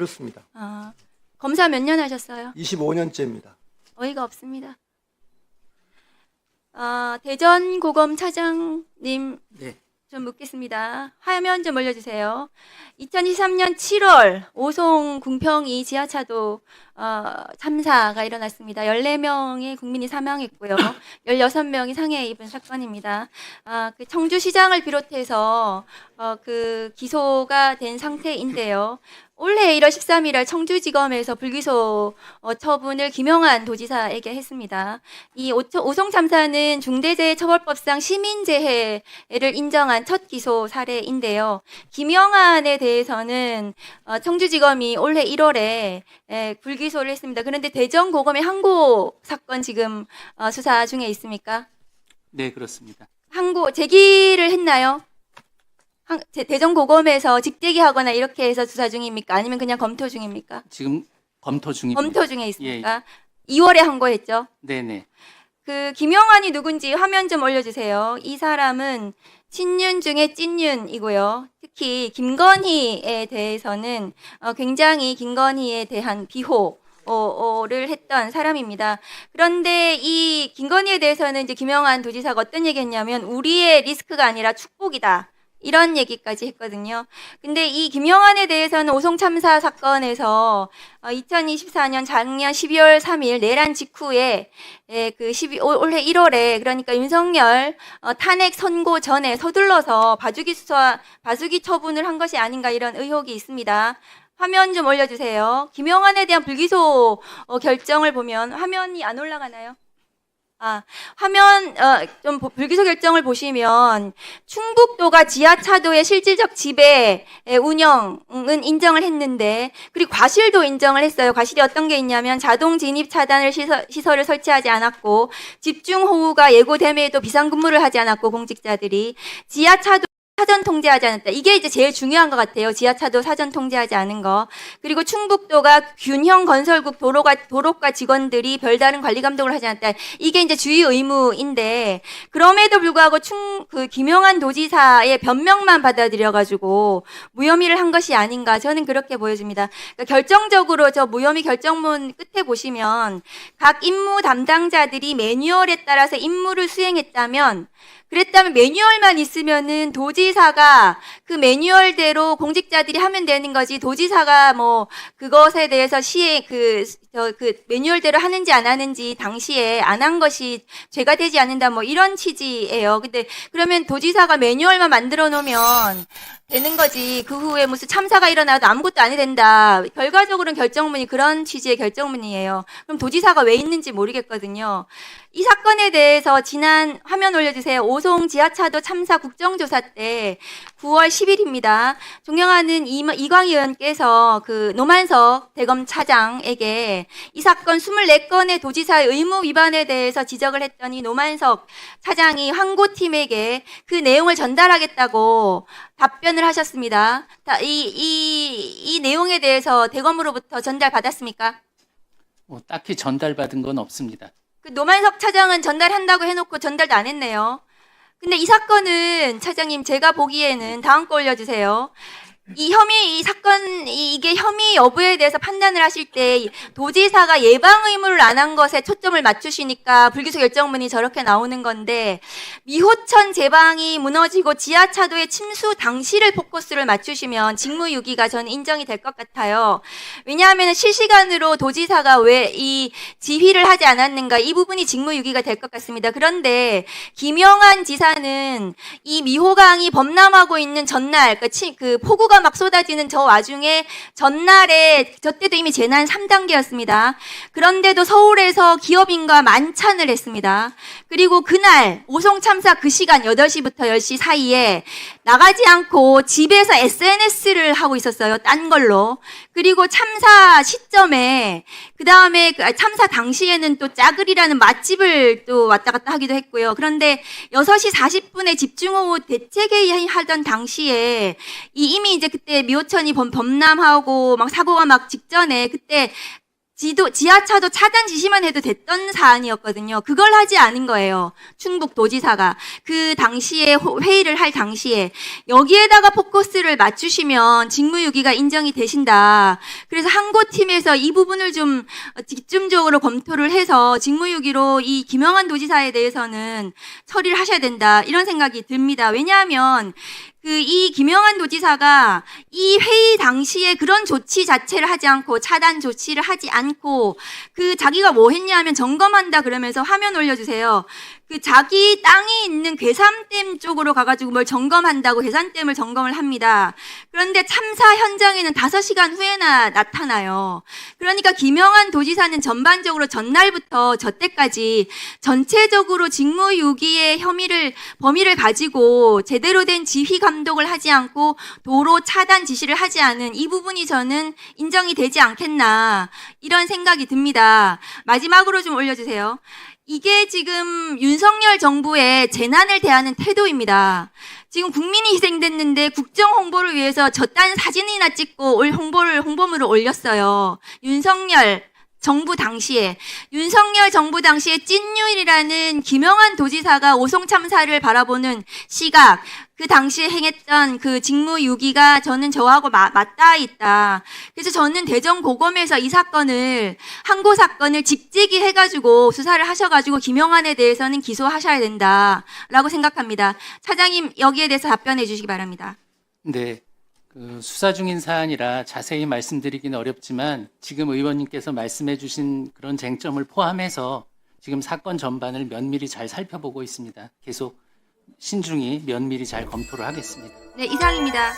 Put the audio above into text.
그렇습니다. 아, 검사 몇 년 하셨어요? 25년째입니다. 어이가 없습니다. 아, 대전 고검 차장님 네. 좀 묻겠습니다. 화면 좀 올려주세요. 2023년 7월 오송 궁평이 지하차도 어, 참사가 일어났습니다. 14명의 국민이 사망했고요. 16명이 상해 입은 사건입니다. 아, 그 청주시장을 비롯해서 어, 그 기소가 된 상태인데요. 올해 1월 13일 청주지검에서 불기소 어, 처분을 김영환 도지사에게 했습니다. 이 오송 참사는 중대재해처벌법상 시민재해를 인정한 첫 기소 사례인데요. 김영환에 대해서는 어, 청주지검이 올해 1월에 불기소를 했습니다. 그런데 대전고검의 항고 사건 지금 어, 수사 중에 있습니까? 네, 그렇습니다. 항고 제기를 했나요? 항- 제- 대전 고검에서 직제기하거나 이렇게 해서 수사 중입니까? 아니면 그냥 검토 중입니까? 지금 검토 중입니다. 검토 중에 있습니까? 2월에 항고했죠. 네, 네. 그 김영환이 누군지 화면 좀 올려주세요. 이 사람은 친윤 중에 찐윤이고요. 특히 김건희에 대해서는 어, 굉장히 김건희에 대한 비호. 를 했던 사람입니다. 그런데 이 김건희에 대해서는 이제 김영환 도지사가 어떤 얘기했냐면 우리의 리스크가 아니라 축복이다. 이런 얘기까지 했거든요. 근데 이 김영환에 대해서는 오송 참사 사건에서 2024년 작년 12월 3일 내란 직후에 예, 그 12, 올- 올해 1월에 그러니까 윤석열 어, 탄핵 선고 전에 서둘러서 봐주기 수사, 봐주기 처분을 한 것이 아닌가 이런 의혹이 있습니다. 화면 좀 올려주세요. 김영환에 대한 불기소 어, 결정을 보면 화면이 안 올라가나요? 아, 화면 어, 좀 보- 불기소 결정을 보시면 충북도가 지하차도의 실질적 지배 의 운영은 인정을 했는데 그리고 과실도 인정을 했어요. 과실이 어떤 게 있냐면 자동 진입 차단을 시설, 시설을 설치하지 않았고 집중 호우가 예고됨에도 비상근무를 하지 않았고 공직자들이 지하차도 사전 통제하지 않았다. 이게 이제 제일 중요한 것 같아요. 지하차도 사전 통제하지 않은 거. 그리고 충북도가 균형 건설국 도로가 도로과 직원들이 별다른 관리 감독을 하지 않았다. 이게 이제 주의 의무인데 그럼에도 불구하고 충 그 김영환 도지사의 변명만 받아들여 가지고 무혐의를 한 것이 아닌가 저는 그렇게 보여집니다. 그러니까 결정적으로 저 무혐의 결정문 끝에 보시면 각 임무 담당자들이 매뉴얼에 따라서 임무를 수행했다면 그랬다면 매뉴얼만 있으면은 도지 사가 그 매뉴얼대로 공직자들이 하면 되는 거지 도지사가 뭐 그것에 대해서 시에 그저 그 매뉴얼대로 하는지 안 하는지 당시에 안 한 것이 죄가 되지 않는다 뭐 이런 취지예요. 근데 그러면 도지사가 매뉴얼만 만들어 놓으면 되는 거지. 그 후에 무슨 참사가 일어나도 아무것도 안 해도 된다. 결과적으로는 결정문이 그런 취지의 결정문이에요. 그럼 도지사가 왜 있는지 모르겠거든요. 이 사건에 대해서 지난 화면 올려주세요. 오송 지하차도 참사 국정조사 때 9월 10일입니다. 존경하는 이- 이광희 의원께서 그 노만석 대검 차장에게 이 사건 24건의 도지사의 의무 위반에 대해서 지적을 했더니 노만석 차장이 황고팀에게 그 내용을 전달하겠다고 답변을 하셨습니다. 다- 이, 이, 이 내용에 대해서 대검으로부터 전달받았습니까? 뭐 딱히 전달받은 건 없습니다. 그 노만석 차장은 전달한다고 해놓고 전달도 안 했네요. 근데 이 사건은 차장님 제가 보기에는 다음 거 올려주세요. 이 혐의 이 사건 이- 이게 혐의 여부에 대해서 판단을 하실 때 도지사가 예방 의무를 안 한 것에 초점을 맞추시니까 불기소 결정문이 저렇게 나오는 건데 미호천 제방이 무너지고 지하차도의 침수 당시를 포커스를 맞추시면 직무유기가 저는 인정이 될 것 같아요. 왜냐하면 실시간으로 도지사가 왜 이 지휘를 하지 않았는가 이 부분이 직무유기가 될 것 같습니다. 그런데 김영환 지사는 이 미호강이 범람하고 있는 전날 그, 치- 그 폭우가 막 쏟아지는 저 와중에 전날에 저 때도 이미 재난 3단계였습니다. 그런데도 서울에서 기업인과 만찬을 했습니다. 그리고 그날 오송 참사 그 시간 8시부터 10시 사이에 나가지 않고 집에서 SNS를 하고 있었어요. 딴 걸로. 그리고 참사 시점에 그 다음에 참사 당시에는 또 짜글이라는 맛집을 또 왔다 갔다 하기도 했고요. 그런데 6시 40분에 집중호우 대책회의 하던 당시에 이 이미 이제 그때 미호천이 범, 범람하고 막 사고가 막 직전에 그때 지도 지하차도 차단 지시만 해도 됐던 사안이었거든요. 그걸 하지 않은 거예요. 충북 도지사가 그 당시에 호- 회의를 할 당시에 여기에다가 포커스를 맞추시면 직무유기가 인정이 되신다. 그래서 항고팀에서 이 부분을 좀 집중적으로 검토를 해서 직무유기로 이 김영환 도지사에 대해서는 처리를 하셔야 된다 이런 생각이 듭니다. 왜냐하면 그 이 김영환 도지사가 이 회의 당시에 그런 조치 자체를 하지 않고 차단 조치를 하지 않고 그 자기가 뭐 했냐면 점검한다 그러면서 화면 올려주세요. 그 자기 땅이 있는 괴산댐 쪽으로 가가지고 뭘 점검한다고 괴산댐을 점검을 합니다. 그런데 참사 현장에는 5시간 후에나 나타나요. 그러니까 김영환 도지사는 전반적으로 전날부터 저 때까지 전체적으로 직무유기의 혐의를 범위를 가지고 제대로 된 지휘 감 독을 하지 않고 도로 차단 지시를 하지 않은 이 부분이 저는 인정이 되지 않겠나 이런 생각이 듭니다. 마지막으로 좀 올려주세요. 이게 지금 윤석열 정부의 재난을 대하는 태도입니다. 지금 국민이 희생됐는데 국정 홍보를 위해서 저딴 사진이나 찍고 올 홍보를 홍보물을 올렸어요. 윤석열 정부 당시에 윤석열 정부 당시에 찐유일이라는 김영환 도지사가 오송 참사를 바라보는 시각 그 당시에 행했던 그 직무유기가 저는 저하고 마- 맞닿아 있다. 그래서 저는 대전 고검에서 이 사건을 항고 사건을 직직이 해가지고 수사를 하셔가지고 김영환에 대해서는 기소하셔야 된다라고 생각합니다. 차장님 여기에 대해서 답변해 주시기 바랍니다. 네. 그 수사 중인 사안이라 자세히 말씀드리기는 어렵지만 지금 의원님께서 말씀해 주신 그런 쟁점을 포함해서 지금 사건 전반을 면밀히 잘 살펴보고 있습니다. 계속 신중히 면밀히 잘 검토를 하겠습니다. 네 이상입니다.